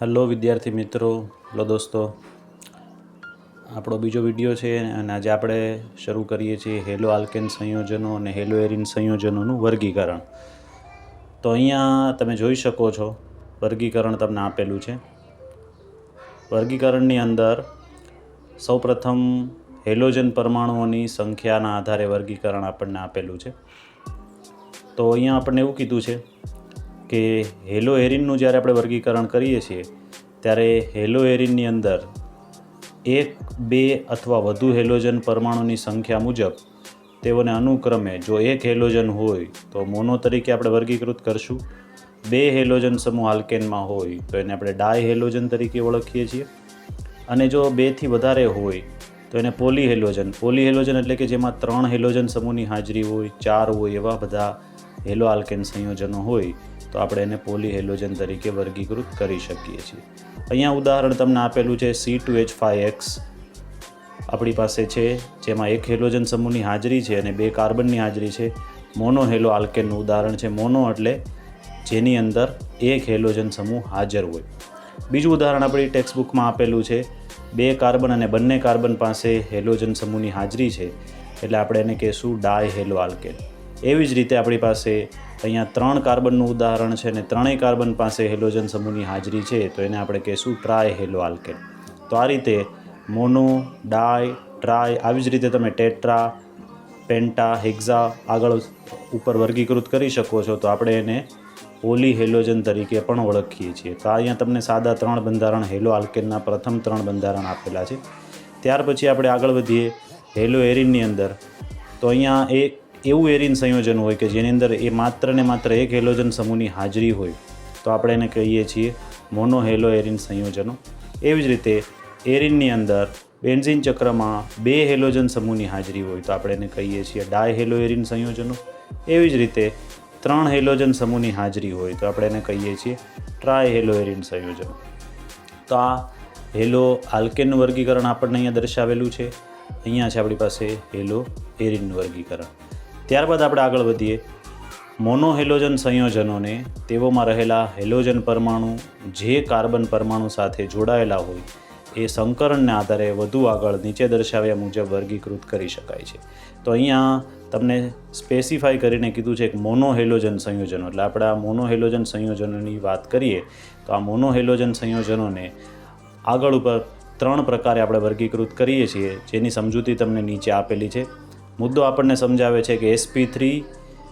Hello વિદ્યાર્થી મિત્રો, hello દોસ્તો. આપણો બીજો વીડિયો છે અને આજે આપણે શરૂ કરીએ છીએ હેલો આલ્કેન સંયોજનો અને હેલો એરિન સંયોજનોનું વર્ગીકરણ. તો અહીંયા તમે જોઈ શકો છો, વર્ગીકરણ તમને આપેલું છે. વર્ગીકરણની અંદર સૌપ્રથમ હેલોજન પરમાણુઓની સંખ્યાના આધારે વર્ગીકરણ આપણને આપેલું છે. તો અહીંયા આપણને એવું કીધું છે કે હેલો એરિનનું જ્યારે આપણે વર્ગીકરણ કરીએ છીએ, ત્યારે હેલો એરિનની અંદર એક, બે અથવા વધુ હેલોજન પરમાણુની સંખ્યા મુજબ તેઓને અનુક્રમે જો એક હેલોજન હોય તો મોનો તરીકે આપણે વર્ગીકૃત કરશું. બે હેલોજન સમૂહ આલ્કેનમાં હોય તો એને આપણે ડાય હેલોજન તરીકે ઓળખીએ છીએ. અને જો બેથી વધારે હોય તો એને પોલી હેલોજન પોલી હેલોજન એટલે કે જેમાં ત્રણ હેલોજન સમૂહની હાજરી હોય, ચાર હોય એવા બધા હેલો આલ્કેન સંયોજનો હોય. તો આપણે એને પોલી હેલોજન તરીકે વર્ગીકૃત કરી શકીએ છીએ. અહીંયા ઉદાહરણ તમને આપેલું છે C two H five X આપણી પાસે છે, જેમાં એક હેલોજન સમૂહની હાજરી છે અને બે કાર્બનની હાજરી છે. મોનો હેલો આલ્કેનનું ઉદાહરણ છે. મોનો એટલે જેની અંદર એક હેલોજન સમૂહ હાજર હોય. બીજું ઉદાહરણ આપણી ટેક્સ્ટ બુકમાં આપેલું છે. બે કાર્બન અને બંને કાર્બન પાસે હેલોજન સમૂહની હાજરી છે. એટલે આપણે એને કહીશું ડાય હેલો આલ્કેન એવી જ રીતે આપણી પાસે અહીંયા ત્રણ કાર્બનનું ઉદાહરણ છે અને ત્રણેય કાર્બન પાસે હેલોજન સમૂહની હાજરી છે, તો એને આપણે કહીશું ટ્રાય હેલો આલ્કેન તો આ રીતે મોનો, ડાય, ટ્રાય, આવી જ રીતે તમે ટેટ્રા, પેન્ટા, હેક્ઝા આગળ ઉપર વર્ગીકૃત કરી શકો છો, તો આપણે એને પોલી હેલોજન તરીકે પણ ઓળખીએ છીએ. તો અહીંયા તમને સાદા ત્રણ બંધારણ હેલો આલ્કેનના પ્રથમ ત્રણ બંધારણ આપેલા છે. ત્યાર પછી આપણે આગળ વધીએ હેલો એરિનની અંદર. તો અહીંયા એક એવું એરિન સંયોજન હોય કે જેની અંદર એ માત્ર ને માત્ર એક હેલોજન સમૂહની હાજરી હોય, તો આપણે એને કહીએ છીએ મોનો હેલો એરિન સંયોજનો. એવી જ રીતે એરિનની અંદર બેન્ઝિન ચક્રમાં બે હેલોજન સમૂહની હાજરી હોય, તો આપણે એને કહીએ છીએ ડાય હેલો એરિન સંયોજનો. એવી જ રીતે ત્રણ હેલોજન સમૂહની હાજરી હોય, તો આપણે એને કહીએ છીએ ટ્રાય હેલો એરિન સંયોજનો. તો આ હેલો આલ્કેનનું વર્ગીકરણ આપણને અહીંયા દર્શાવેલું છે. અહીંયા છે આપણી પાસે હેલો એરિનનું વર્ગીકરણ. ત્યારબાદ આપણે આગળ વધીએ. મોનોહેલોજન સંયોજનોને તેઓમાં રહેલા હેલોજન પરમાણુ, જે કાર્બન પરમાણુ સાથે જોડાયેલા હોય, એ સંકરણને આધારે વધુ આગળ નીચે દર્શાવ્યા મુજબ વર્ગીકૃત કરી શકાય છે. તો અહીંયા તમને સ્પેસિફાઈ કરીને કીધું છે કે મોનોહેલોજન સંયોજનો. એટલે આપણે આ મોનોહેલોજન સંયોજનોની વાત કરીએ, તો આ મોનોહેલોજન સંયોજનોને આગળ ઉપર ત્રણ પ્રકારે આપણે વર્ગીકૃત કરીએ છીએ. જેની સમજૂતી તમને નીચે આપેલી છે. મુદ્દો આપણને સમજાવે છે કે એસપી થ્રી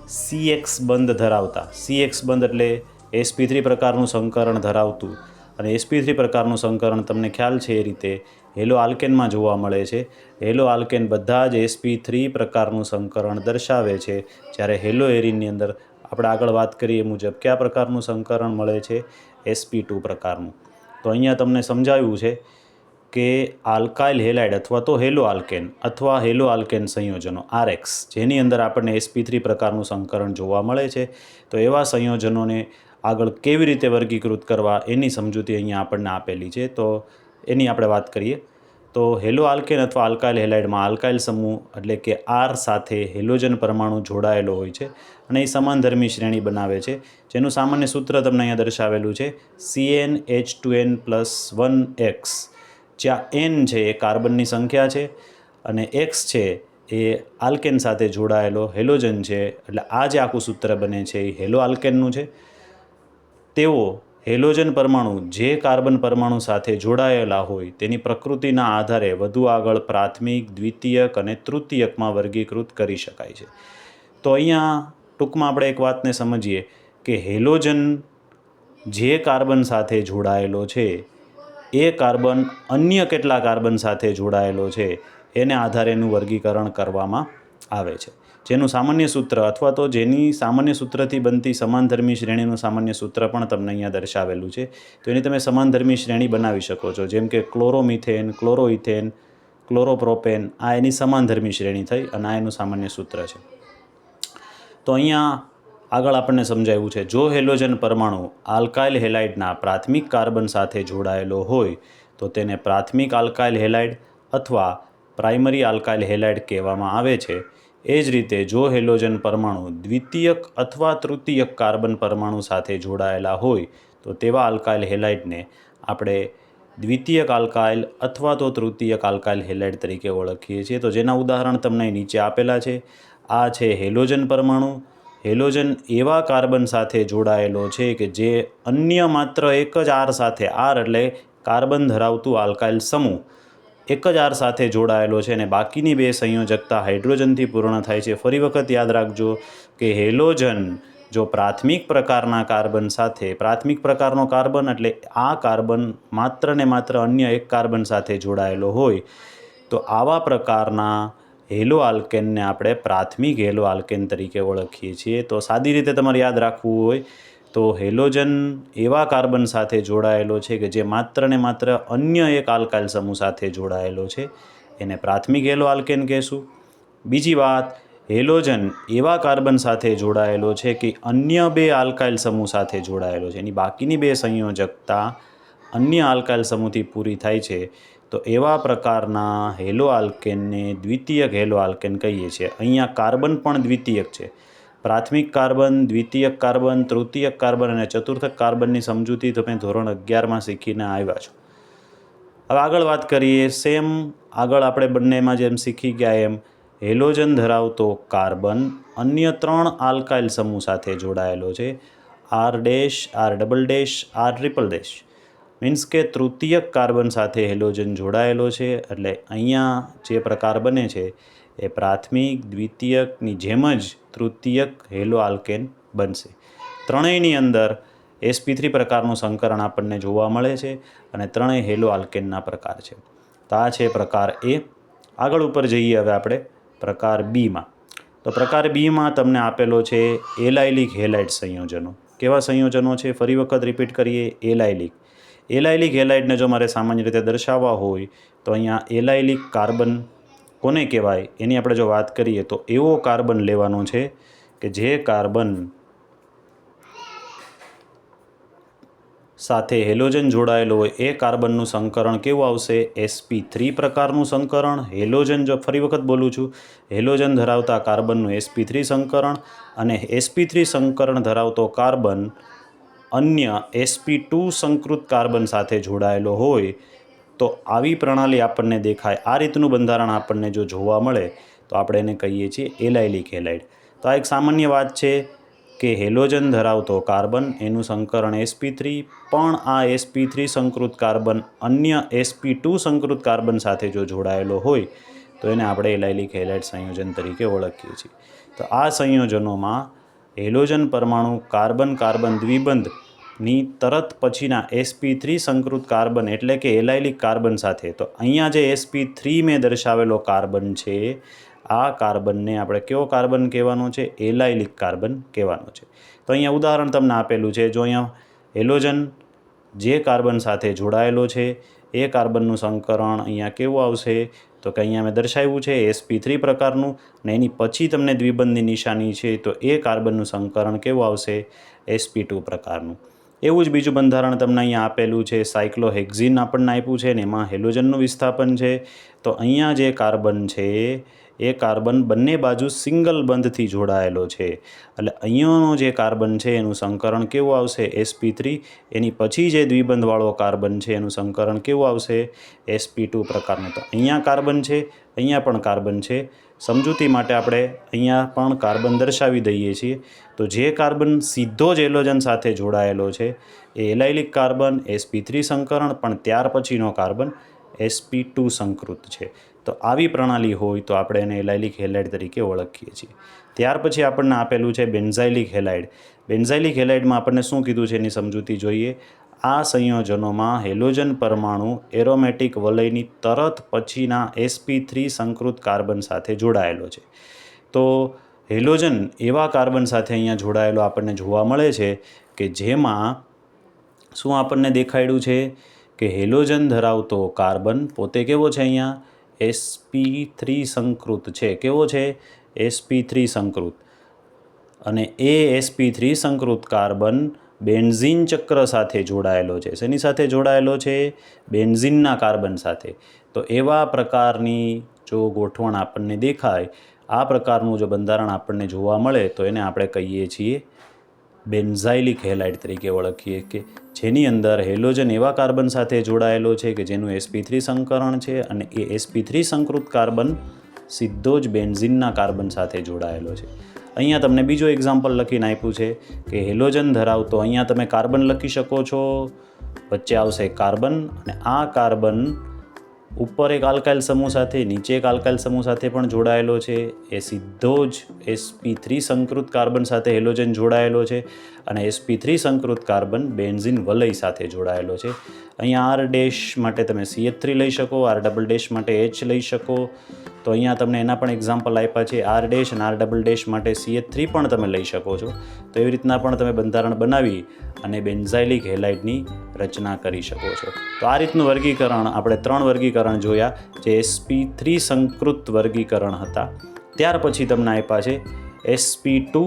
સીએક્સ બંધ ધરાવતા. સીએક્સ બંધ એટલે એસપી થ્રી પ્રકારનું સંકરણ ધરાવતું. અને એસપી થ્રી પ્રકારનું સંકરણ તમને ખ્યાલ છે એ રીતે હેલો આલ્કેનમાં જોવા મળે છે. હેલો આલ્કેન બધા જ એસપી થ્રી પ્રકારનું સંકરણ દર્શાવે છે. જ્યારે હેલો એરિનની અંદર આપણે આગળ વાત કરીએ મુજબ કયા પ્રકારનું સંકરણ મળે છે? એસપી ટુ પ્રકારનું. તો અહીંયા તમને સમજાવ્યું છે કે આલ્કાઇલ હેલાઇડ અથવા તો હેલો આલ્કેન અથવા હેલો આલ્કેન સંયોજનો, આરએક્સ, જેની અંદર આપણને એસપી થ્રી પ્રકારનું સંકરણ જોવા મળે છે. તો એવા સંયોજનોને આગળ કેવી રીતે વર્ગીકૃત કરવા એની સમજૂતી અહીંયા આપણને આપેલી છે. તો એની આપણે વાત કરીએ. તો હેલો આલ્કેન અથવા આલ્કાઇલ હેલાઇડમાં આલ્કાઇલ સમૂહ એટલે કે આર સાથે હેલોજન પરમાણુ જોડાયેલો હોય છે અને એ સમાનધર્મી શ્રેણી બનાવે છે. જેનું સામાન્ય સૂત્ર તમને અહીંયા દર્શાવેલું છે. CN H two N plus one X જ્યાં એન છે એ કાર્બનની સંખ્યા છે અને એક્સ છે એ આલ્કેન સાથે જોડાયેલો હેલોજન છે. એટલે આ જે આખું સૂત્ર બને છે એ હેલો આલ્કેનનું છે. તેઓ હેલોજન પરમાણુ જે કાર્બન પરમાણુ સાથે જોડાયેલા હોય તેની પ્રકૃતિના આધારે વધુ આગળ પ્રાથમિક, દ્વિતીયક અને તૃતીયકમાં વર્ગીકૃત કરી શકાય છે. તો અહીંયા ટૂંકમાં આપણે એક વાતને સમજીએ કે હેલોજન જે કાર્બન સાથે જોડાયેલો છે એ કાર્બન અન્ય કેટલા કાર્બન સાથે જોડાયેલો છે, એને આધારે એનું વર્ગીકરણ કરવામાં આવે છે. જેનું સામાન્ય સૂત્ર અથવા તો જેની સામાન્ય સૂત્રથી બનતી સમાનધર્મી શ્રેણીનું સામાન્ય સૂત્ર પણ તમને અહીંયા દર્શાવેલું છે. તો એની તમે સમાનધર્મી શ્રેણી બનાવી શકો છો, જેમ કે ક્લોરોમિથેન ક્લોરોઇથેન ક્લોરોપ્રોપેન, આ એની સમાનધર્મી શ્રેણી થઈ અને આ એનું સામાન્ય સૂત્ર છે. તો અહીંયા આગળ આપણને સમજાવ્યું છે, જો હેલોજન પરમાણુ આલ્કાઇલ હેલાઇડના પ્રાથમિક કાર્બન સાથે જોડાયેલો હોય, તો તેને પ્રાથમિક આલ્કાઇલ હેલાઇડ અથવા પ્રાઇમરી આલ્કાઇલ હેલાઇડ કહેવામાં આવે છે. એ જ રીતે, જો હેલોજન પરમાણુ દ્વિતીયક અથવા તૃતીયક કાર્બન પરમાણુ સાથે જોડાયેલા હોય, તો તેવા આલ્કાઇલ હેલાઇડને આપણે દ્વિતીયક આલ્કાઇલ અથવા તો તૃતીયક આલ્કાઇલ હેલાઇડ તરીકે ઓળખીએ છીએ. તો જેના ઉદાહરણ તમને નીચે આપેલા છે. આ છે હેલોજન પરમાણુ. હેલોજન એવા કાર્બન સાથે જોડાયેલો છે કે જે અન્ય માત્ર એક જ આર સાથે, આર એટલે કાર્બન ધરાવતું આલ્કાઇલ સમૂહ, એક જ આર સાથે જોડાયેલો છે અને બાકીની બે સંયોજકતા હાઇડ્રોજનથી પૂર્ણ થાય છે. ફરી વખત યાદ રાખજો કે હેલોજન જો પ્રાથમિક પ્રકારના કાર્બન સાથે, પ્રાથમિક પ્રકારનો કાર્બન એટલે આ કાર્બન માત્ર ને માત્ર અન્ય એક કાર્બન સાથે જોડાયેલો હોય, તો આવા પ્રકારના હેલો આલ્કેનને આપણે પ્રાથમિક હેલો આલ્કેન તરીકે ઓળખીએ છીએ. તો સાદી રીતે તમારે યાદ રાખવું હોય તો હેલોજન એવા કાર્બન સાથે જોડાયેલો છે કે જે માત્ર ને માત્ર અન્ય એક આલ્કાઇલ સમૂહ સાથે જોડાયેલો છે. એને પ્રાથમિક હેલો આલ્કેન કહેશું. બીજી વાત, હેલોજન એવા કાર્બન સાથે જોડાયેલો છે કે અન્ય બે આલ્કાઇલ સમૂહ સાથે જોડાયેલો છે. એની બાકીની બે સંયોજકતા અન્ય આલ્કાઇલ સમૂહથી પૂરી થાય છે. તો એવા પ્રકારના હેલો આલ્કેનને દ્વિતીયક હેલો આલ્કેન કહીએ છીએ. અહીંયા કાર્બન પણ દ્વિતીયક છે. પ્રાથમિક કાર્બન, દ્વિતીયક કાર્બન, તૃતીયક કાર્બન અને ચતુર્થક કાર્બનની સમજૂતી તમે ધોરણ અગિયારમાં શીખીને આવ્યા છો. હવે આગળ વાત કરીએ સેમ, આગળ આપણે બંનેમાં જેમ શીખી ગયા એમ, હેલોજન ધરાવતો કાર્બન અન્ય ત્રણ આલ્કાઇલ સમૂહ સાથે જોડાયેલો છે. R dash, R double dash, R triple dash. Means કે તૃતીયક કાર્બન સાથે હેલોજન જોડાયેલો છે એટલે અહીંયા જે પ્રકાર બને છે એ પ્રાથમિક, દ્વિતીયકની જેમ જ તૃતીયક હેલો આલ્કેન બનશે. ત્રણેયની અંદર એસપી થ્રી પ્રકારનું સંકરણ આપણને જોવા મળે છે અને ત્રણેય હેલો આલ્કેનના પ્રકાર છે. તો આ છે પ્રકાર એ. આગળ ઉપર જઈએ હવે આપણે પ્રકાર બીમાં. તો પ્રકાર બીમાં તમને આપેલો છે એલાયલિક હેલાઇટ સંયોજનો. કેવા સંયોજનો છે? ફરી વખત રિપીટ કરીએ એલાઇલિક એલાઇલિક હેલાઇડને જો મારે સામાન્ય રીતે દર્શાવવા હોય, તો અહીંયા એલાઇલિક કાર્બન કોને કહેવાય? એની આપણે જો વાત કરીએ, તો એવો કાર્બન લેવાનો છે કે જે કાર્બન સાથે હેલોજન જોડાયેલો હોય, એ કાર્બનનું સંકરણ કેવું આવશે? એસપી થ્રી પ્રકારનું સંકરણ. હેલોજન જો ફરી વખત બોલું છું, હેલોજન ધરાવતા કાર્બનનું એસપી થ્રી સંકરણ અને એસપી થ્રી સંકરણ ધરાવતો કાર્બન અન્ય એસપી ટુ સંકૃત કાર્બન સાથે જોડાયેલો હોય, તો આવી પ્રણાલી આપણને દેખાય. આ રીતનું બંધારણ આપણને જો જોવા મળે, તો આપણે એને કહીએ છીએ એલાઇલિક હેલાઇડ તો આ એક સામાન્ય વાત છે કે હેલોજન ધરાવતો કાર્બન, એનું સંકરણ એસપી થ્રી પણ આ એસપી થ્રી સંકૃત કાર્બન અન્ય એસપી ટુ સંકૃત કાર્બન સાથે જો જોડાયેલો હોય, તો એને આપણે એલાયલિક હેલાઇડ સંયોજન તરીકે ઓળખીએ છીએ. તો આ સંયોજનોમાં હેલોજન પરમાણુ કાર્બન કાર્બન દ્વિબંધની તરત પછીના એસપી થ્રી સંકૃત કાર્બન એટલે કે એલાઇલિક કાર્બન સાથે. તો અહીંયા જે એસપી થ્રી મેં દર્શાવેલો કાર્બન છે, આ કાર્બનને આપણે કેવો કાર્બન કહેવાનો છે? એલાયલિક કાર્બન કહેવાનો છે. તો અહીંયા ઉદાહરણ તમને આપેલું છે, જો અહીંયા હેલોજન જે કાર્બન સાથે જોડાયેલો છે, એ કાર્બનનું સંકરણ અહીંયા કેવું આવશે? તો કે અહીંયા મેં દર્શાવ્યું છે એસપી થ્રી પ્રકારનું ને એની પછી તમને દ્વિબંધની નિશાની છે તો એ કાર્બનનું સંકરણ કેવું આવશે? એસપી ટુ પ્રકારનું. એવું જ બીજું બંધારણ તમને અહીંયા આપેલું છે, સાયક્લોહેક્ઝિન આપણને આપ્યું છે ને એમાં હેલોજનનું વિસ્થાપન છે. તો અહીંયા જે કાર્બન છે એ કાર્બન બંને બાજુ સિંગલ બંધથી જોડાયેલો છે. એટલે અહીંયાનો જે કાર્બન છે એનું સંકરણ કેવું આવશે? એસપી થ્રી એની પછી જે દ્વિબંધવાળો કાર્બન છે એનું સંકરણ કેવું આવશે? એસપી ટુ પ્રકારનું. તો અહીંયા કાર્બન છે, અહીંયા પણ કાર્બન છે. સમજૂતી માટે આપણે અહીંયા પણ કાર્બન દર્શાવી દઈએ છીએ. તો જે કાર્બન સીધો જ એલોજન સાથે જોડાયેલો છે, એ એલાઇલિક કાર્બન એસપી થ્રી સંકરણ, પણ ત્યાર પછીનો કાર્બન એસપી ટુ સંકૃત છે. તો આવી પ્રણાલી હોય તો આપણે એને એલાઇલિક હેલાઇડ તરીકે ઓળખીએ છીએ. ત્યાર પછી આપણને આપેલું છે બેન્ઝાઇલિક હેલાઇડ. બેન્ઝાઇલિક હેલાઇડમાં આપણને શું કીધું છે એની સમજૂતી જોઈએ. આ સંયોજનોમાં હેલોજન પરમાણુ, એરોમેટિક વલયની તરત પછીના એસપી થ્રી સંકૃત કાર્બન સાથે જોડાયેલો છે. તો હેલોજન એવા કાર્બન સાથે અહીંયા જોડાયેલો આપણને જોવા મળે છે કે જેમાં શું આપણને દેખાડ્યું છે? કે હેલોજન ધરાવતો કાર્બન પોતે કેવો છે અહીંયા? એસપી થ્રી સંકૃત છે. કેવો છે? એસપી થ્રી સંકૃત. અને એ એસપી થ્રી સંકૃત કાર્બન બેન્ઝિન ચક્ર સાથે જોડાયેલો છે. શેની સાથે જોડાયેલો છે? બેન્ઝિનના કાર્બન સાથે. તો એવા પ્રકારની જો ગોઠવણ આપણને દેખાય, આ પ્રકારનું જો બંધારણ આપણને જોવા મળે, તો એને આપણે કહીએ છીએ બેન્ઝાઇલિક હેલાઇડ તરીકે ઓળખીએ કે જેની અંદર હેલોજન એવા કાર્બન સાથે જોડાયેલો છે કે જેનું એસપી થ્રી સંકરણ છે અને એ એસપી થ્રી સંકૃત કાર્બન સીધો જ બેન્ઝિનના કાર્બન સાથે જોડાયેલો છે. અહીંયા તમને બીજો એક્ઝામ્પલ લખીને આપ્યું છે કે હેલોજન ધરાવતો અહીંયા તમે કાર્બન લખી શકો છો, વચ્ચે આવશે કાર્બન અને આ કાર્બન ઉપર એક આલ્કાઇલ સમૂહ સાથે, નીચે એક આલ્કાઇલ સમૂહ સાથે પણ જોડાયેલો છે. એ સીધો જ એસપી થ્રી સંકૃત કાર્બન સાથે હેલોજન જોડાયેલો છે. અને એસપી થ્રી સંકૃત કાર્બન બેન્ઝિન વલય સાથે જોડાયેલો છે. અહીંયા આર ડેશ માટે તમે સીએચ થ્રી લઈ શકો આર ડબલ ડેશ માટે એચ લઈ શકો. તો અહીંયા તમને એના પણ એક્ઝામ્પલ આપ્યા છે. આર ડેશ અને આર ડબલ ડેશ માટે સીએચ થ્રી પણ તમે લઈ શકો છો. તો એવી રીતના પણ તમે બંધારણ બનાવી અને બેન્ઝાઇલિક હેલાઇડની રચના કરી શકો છો. તો આ રીતનું વર્ગીકરણ આપણે ત્રણ વર્ગીકરણ જોયા, જે એસપી થ્રી સંકૃત વર્ગીકરણ હતા. ત્યાર પછી તમને આપ્યા છે એસપી ટુ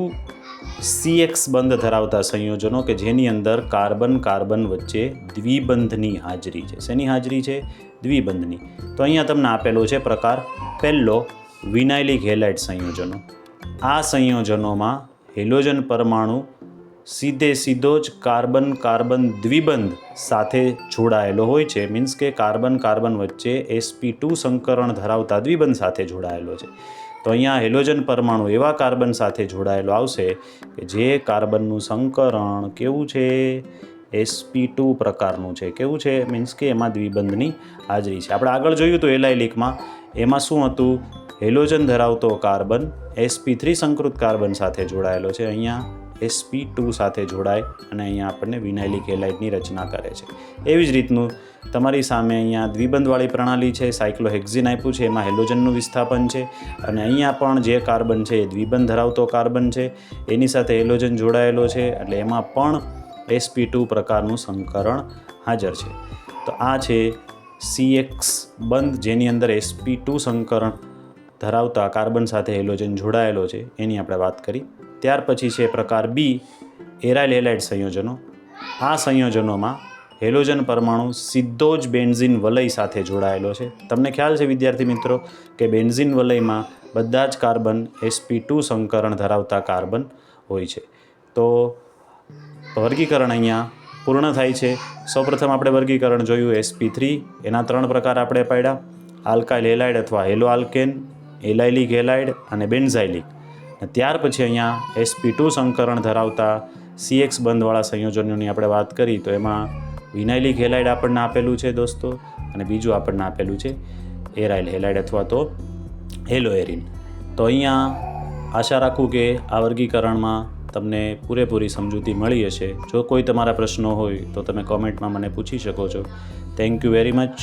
સીએક્સ બંધ ધરાવતા સંયોજનો કે જેની અંદર કાર્બન કાર્બન વચ્ચે દ્વિબંધની હાજરી છે. શેની હાજરી છે? દ્વિબંધની. તો અહીંયા તમને આપેલો છે પ્રકાર પહેલો વિનાઇલિક હેલાઇટ સંયોજનો. આ સંયોજનોમાં હેલોજન પરમાણુ સીધે સીધો જ કાર્બન કાર્બન દ્વિબંધ સાથે જોડાયેલો હોય છે. મીન્સ કે કાર્બન કાર્બન વચ્ચે એસપી ટુ સંકરણ ધરાવતા દ્વિબંધ સાથે જોડાયેલો છે. તો અહીંયા હેલોજન પરમાણુ એવા કાર્બન સાથે જોડાયેલો આવશે કે જે કાર્બનનું સંકરણ કેવું છે? એસપી ટુ પ્રકારનું છે. કેવું છે? મીન્સ કે એમાં દ્વિબંધની હાજરી છે. આપણે આગળ જોયું તો એલાયલિકમાં એમાં શું હતું? હેલોજન ધરાવતો કાર્બન એસપી થ્રી સંકૃત કાર્બન સાથે જોડાયેલો છે અહીંયા. એસપી ટુ સાથે જોડાય અને અહીંયા આપણને વિનાઇલિક એલાઇટની રચના કરે છે. એવી જ રીતનું તમારી સામે અહીંયા દ્વિબંધવાળી પ્રણાલી છે, સાયક્લોહેક્ઝિન આપ્યું છે, એમાં હેલોજનનું વિસ્થાપન છે અને અહીંયા પણ જે કાર્બન છે એ દ્વિબંધ ધરાવતો કાર્બન છે. એની સાથે હેલોજન જોડાયેલો છે એટલે એમાં પણ એસપી ટુ પ્રકારનું સંકરણ હાજર છે. તો આ છે સીએક્સ બંધ જેની અંદર એસપી ટુ સંકરણ ધરાવતા કાર્બન સાથે હેલોજન જોડાયેલો છે. એની આપણે વાત કરી ત્યાર પછી છે પ્રકાર બી એરાઇલ હેલાઇડ સંયોજનો. આ સંયોજનોમાં હેલોજન પરમાણુ સીધો જ બેન્ઝિન વલય સાથે જોડાયેલો છે. તમને ખ્યાલ છે વિદ્યાર્થી મિત્રો, કે બેન્ઝિન વલયમાં બધા જ કાર્બન એસપી ટુ સંકરણ ધરાવતા કાર્બન હોય છે. તો વર્ગીકરણ અહીંયા પૂર્ણ થાય છે. સૌપ્રથમ આપણે વર્ગીકરણ જોયું એસપી થ્રી, એના ત્રણ પ્રકાર આપણે પાડ્યા. આલ્કાઇલ હેલાઇડ અથવા હેલો આલ્કેન એલાઇલિક હેલાઇડ અને બેન્ઝાઇલિક. ત્યાર પછી અહીંયા એસપી ટુ સંકરણ ધરાવતા સીએક્સ બંધવાળા સંયોજનોની આપણે વાત કરી, તો એમાં વિનાઇલિક હેલાઇડ આપણને આપેલું છે દોસ્તો, અને બીજું આપણને આપેલું છે એરાઇલ હેલાઇડ અથવા તો હેલો એરિન. તો અહીંયા આશા રાખું કે આ વર્ગીકરણમાં તમને પૂરેપૂરી સમજૂતી મળી હશે. જો કોઈ તમારા પ્રશ્નો હોય, તો તમે કોમેન્ટમાં મને પૂછી શકો છો. Thank you very much